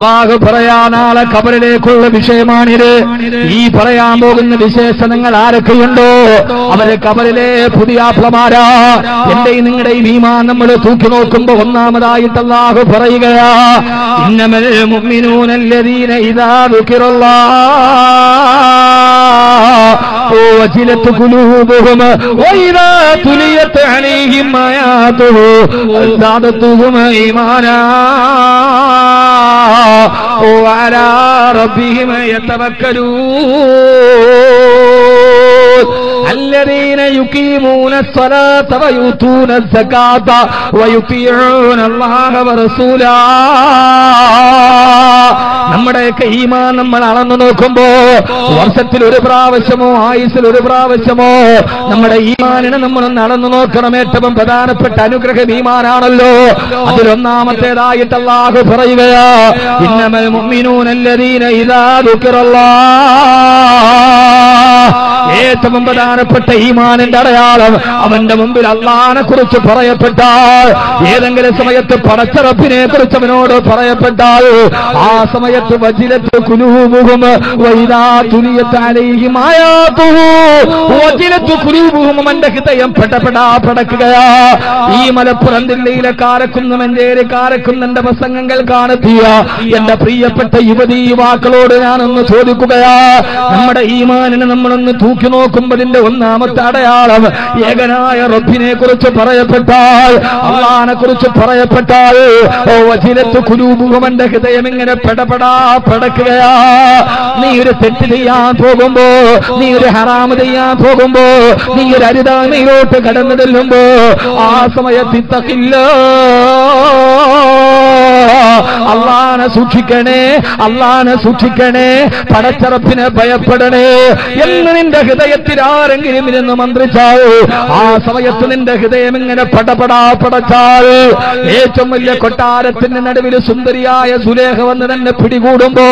അള്ളാഹു പറയാ നാളെ കബറിലേക്കുള്ള വിഷയമാണിത് ഈ പറയാൻ പോകുന്ന വിശേഷണങ്ങൾ ആരൊക്കെയുണ്ടോ അവര് കബറിലെ പുതിയാപ്ലമാരാ എന്റെയും നിങ്ങളുടെയും ഈമാൻ നമ്മൾ തൂക്കി നോക്കുമ്പോ ഒന്നാമതായിട്ട് അള്ളാഹു പറയുകയാ ഇന്നമൽ മുഅ്മിനൂനല്ലദീന ഇദാ وجلت قلوبهم وإذا تليت عليهم آياته زادتهم إيمانا وعلى ربهم يتوكلون. الذين يقيمون الصلاة ويؤتون الزكاة ويطيعون الله ورسوله. നമ്മുടെയൊക്കെ ഈമാൻ നമ്മൾ അളന്നു നോക്കുമ്പോ വർഷത്തിൽ ഒരു പ്രാവശ്യമോ ആയുസിൽ ഒരു പ്രാവശ്യമോ നമ്മുടെ ഈമാനിനെ നമ്മൾ നടന്നു നോക്കണം. ഏറ്റവും പ്രധാനപ്പെട്ട അനുഗ്രഹം ഈമാനാണല്ലോ. അതിലൊന്നാമത്തേതായിട്ട് അള്ളാഹു പറയുകയാ ഇന്നമൽ മുഅ്മിനൂനല്ലദീന ഇദാ ദുഃഖിറല്ലാഹ് ഏറ്റവും പ്രധാനപ്പെട്ട ഈമാനിന്റെ അടയാളം അവന്റെ മുമ്പിൽ അള്ളാനെ കുറിച്ച് പറയപ്പെട്ടാൽ ഏതെങ്കിലും സമയത്ത് പടച്ചറപ്പിനെ കുറിച്ച് അവനോട് പറയപ്പെട്ടാൽ ആ സമയത്ത് വജിലത്ത് കുലൂമുഖം അവന്റെ ഹൃദയം പെട്ടപ്പെടാ പടക്കുകയാ. ഈ മലപ്പുറം ജില്ലയിലെ കാരക്കുന്ന് മഞ്ചേരി കാരക്കുന്നെന്റെ പ്രസംഗങ്ങൾ കാണത്തിയ എന്റെ പ്രിയപ്പെട്ട യുവതി യുവാക്കളോട് ഞാനൊന്ന് ചോദിക്കുകയാ നമ്മുടെ ഈമാനിനെ നമ്മളൊന്ന് തൂക്കി നോക്കുമ്പോതിന്റെ ഒന്നാമത്തെ അടയാളം ഏകനായ റബ്ബിനെ കുറിച്ച് പറയപ്പെട്ടാൽ അള്ളാനെ കുറിച്ച് പറയപ്പെട്ടാൽ ഓ വജിലത്ത് കുലൂബുഹമന്റെ ഹൃദയം ഇങ്ങനെ പെടപെടാ പെടക്കുകയാ. നീ ഒരു തെറ്റ് ചെയ്യാൻ പോകുമ്പോ നീ ഒരു ഹറാമ് ചെയ്യാൻ പോകുമ്പോ നീ ഒരു അരിതാമയിലോട്ട് കടന്നു ചെല്ലുമ്പോ ആ സമയത്ത് ഇത്തക്കില്ല അള്ളാനെ സൂക്ഷിക്കണേ അള്ളാനെ സൂക്ഷിക്കണേ പടച്ചറപ്പിനെ ഭയപ്പെടണേ. എന്ന് നിന്റെ ഹൃദയത്തിൽ ആരെങ്കിലും ഇരുന്ന് മന്ത്രിച്ചാൽ ആ സമയത്ത് നിന്റെ ഹൃദയം ഇങ്ങനെ പടപടാ പടച്ചാൽ ഏറ്റവും വലിയ കൊട്ടാരത്തിന്റെ നടുവിൽ സുന്ദരിയായ സുലേഖ വന്ന് തന്നെ പിടികൂടുമ്പോ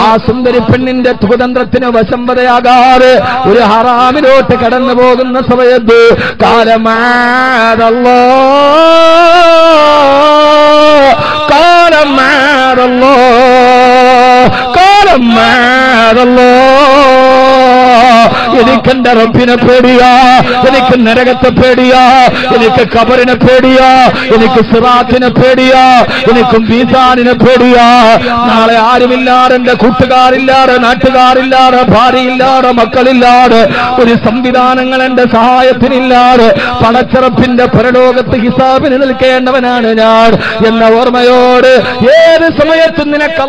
ആ സുന്ദരി പെണ്ണിന്റെ കുതന്ത്രത്തിന് വശംവതയാകാതെ ഒരു ഹറാമിലോട്ട് കടന്നു പോകുന്ന സമയത്ത് കാലമാതല്ലോ കാലം الله قال معاذ الله എനിക്കെന്റെ റബ്ബിനെ പേടിയാ എനിക്ക് നരകത്തെ പേടിയാ എനിക്ക് കബറിനെ പേടിയാ എനിക്ക് സിറാത്തിനെ പേടിയാ എനിക്ക് മീസാനിനെ പേടിയാ. നാളെ ആരുമില്ലാതെ എന്റെ കൂട്ടുകാരില്ലാതെ നാട്ടുകാരില്ലാതെ ഭാര്യയില്ലാതെ മക്കളില്ലാതെ ഒരു സംവിധാനങ്ങൾ എന്റെ സഹായത്തിനില്ലാതെ പണച്ചെറപ്പിന്റെ പരലോകത്ത് ഹിസാബിന് നിൽക്കേണ്ടവനാണ് ഞാൻ. എന്ന ഓർമ്മയോട് ഏത് സമയത്തും നിനക്ക്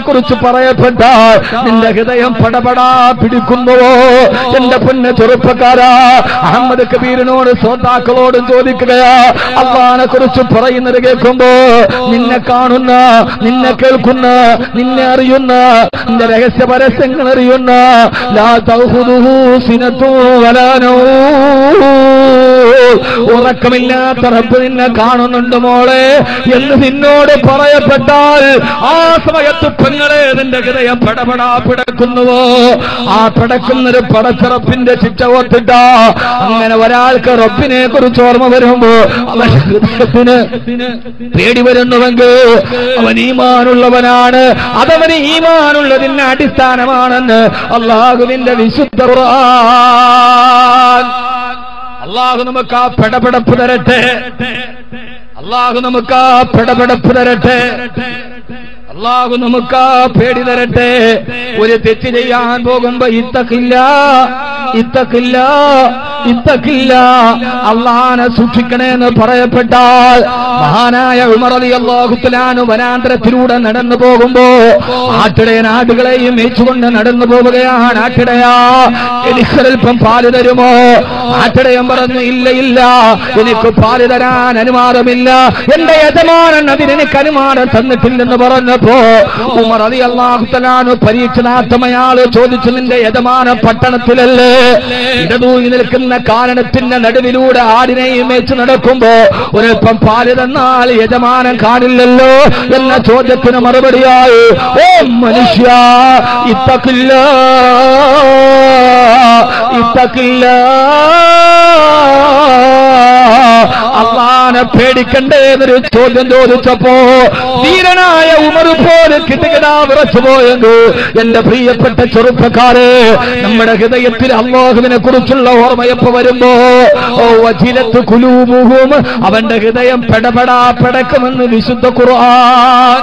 കുറിച്ച് പറയപ്പെട്ടാൽ നിന്റെ ഹൃദയം പടപടാ പിടിക്കുന്നുവോ? എന്റെ പൊന്ന് ചെറുപ്പക്കാരാ. അഹമ്മദ് കബീറിനോട് ശ്രോതാക്കളോടും ചോദിക്കുകയാ. അള്ളഹാനെ കുറിച്ച് പറയുന്നത് കേൾക്കുമ്പോ നിന്നെ കാണുന്ന നിന്നെ കേൾക്കുന്ന നിന്നെ അറിയുന്ന നിന്റെ രഹസ്യ പരസ്യങ്ങൾ അറിയുന്ന ലാ തൗഹുദുഹു സിനത്തു വലാനോ ഉറക്കമില്ലാത്ത റബ്ബ് നിന്നെ കാണുന്നുണ്ട് മോളെ എന്ന് നിന്നോട് പറയപ്പെട്ടാൽ ആ സമയത്ത് പെങ്ങളെ നിന്റെ ഹൃദയം പടപടാ പിടക്കുന്നുവോ? ആ പിടക്കുന്നൊരു പടച്ചിറപ്പിന്റെ ശിക്ഷ ഓർത്തിട്ട അങ്ങനെ ഒരാൾക്ക് റബ്ബിനെ കുറിച്ച് ഓർമ്മ വരുമ്പോ അവൻ ഹൃദയത്തിന് പേടി വരുന്നുവെങ്കിൽ അവൻ ഈമാനുള്ളവനാണ്. അതവന് ഈമാനുള്ളതിന് അടിസ്ഥാനമാണെന്ന് അള്ളാഹുവിന്റെ വിശുദ്ധ അള്ളാഹു നമുക്ക് ആ പെടപെടപ്പ് തരട്ടെ. അള്ളാഹു നമുക്ക് ആ പെടപെടപ്പ് തരട്ടെ. അള്ളാഹു നമുക്ക് ആ പേടി തരട്ടെ. ഒരു തെറ്റ് ചെയ്യാൻ പോകുമ്പോ ഇത്തക്കില്ല ഇത്തക്കില്ല ഇത്തക്കില്ല അള്ളാനെ സൂക്ഷിക്കണേ എന്ന് പറയപ്പെട്ടാൽ മഹാനായ ഉമറലി അള്ളാഹുത്തലാനു വനാന്തരത്തിലൂടെ നടന്നു പോകുമ്പോ ആട്ടിടയൻ നാടുകളെയും മേച്ചുകൊണ്ട് നടന്നു പോവുകയാണ് ആട്ടിടയാ. എനിക്കൊരൽപ്പം പാൽ തരുമോ? ആട്ടിടയൻ പറഞ്ഞു ഇല്ല ഇല്ല എനിക്ക് പാൽ തരാൻ അനുവാദമില്ല. എന്റെ യജമാനൻ അതിനെനിക്ക് അനുമാനം തന്നിട്ടില്ലെന്ന് പറഞ്ഞപ്പോ ഉമർ അലി അള്ളാഹുത്തലാനു പരീക്ഷണാർത്ഥമയാൾ ചോദിച്ചു നിന്റെ യജമാന പട്ടണത്തിലല്ലേ? ഇടതൂങ്ങി നിൽക്കുന്ന കാരണത്തിന്റെ നടുവിലൂടെ ആടിനെയും വെച്ച് നടക്കുമ്പോ ഒരൽപ്പം പാൽ തന്നാൽ യജമാനൻ കാണില്ലല്ലോ എന്ന ചോദ്യത്തിന് മറുപടിയായി ഓ മനുഷ്യ ഇത്തക്കില്ല ഇത്തക്കില്ല അള്ളാനെ പേടിക്കണ്ടേ എന്നൊരു ചോദ്യം ചോദിച്ചപ്പോ ധീരനായ ഉമർ പോലെ കിട്ടുകിടാ വിറച്ചു പോയെന്നു എന്റെ പ്രിയപ്പെട്ട ചെറുപ്പക്കാരെ നമ്മുടെ ഹൃദയത്തിൽ അള്ളാഹുവിനെ കുറിച്ചുള്ള ഓർമ്മയപ്പ് വരുമ്പോ ഓ വജിലത്ത് കുലൂമുഹും അവന്റെ ഹൃദയം പെടപെടാ പെടക്കുമെന്ന് വിശുദ്ധ ഖുർആൻ.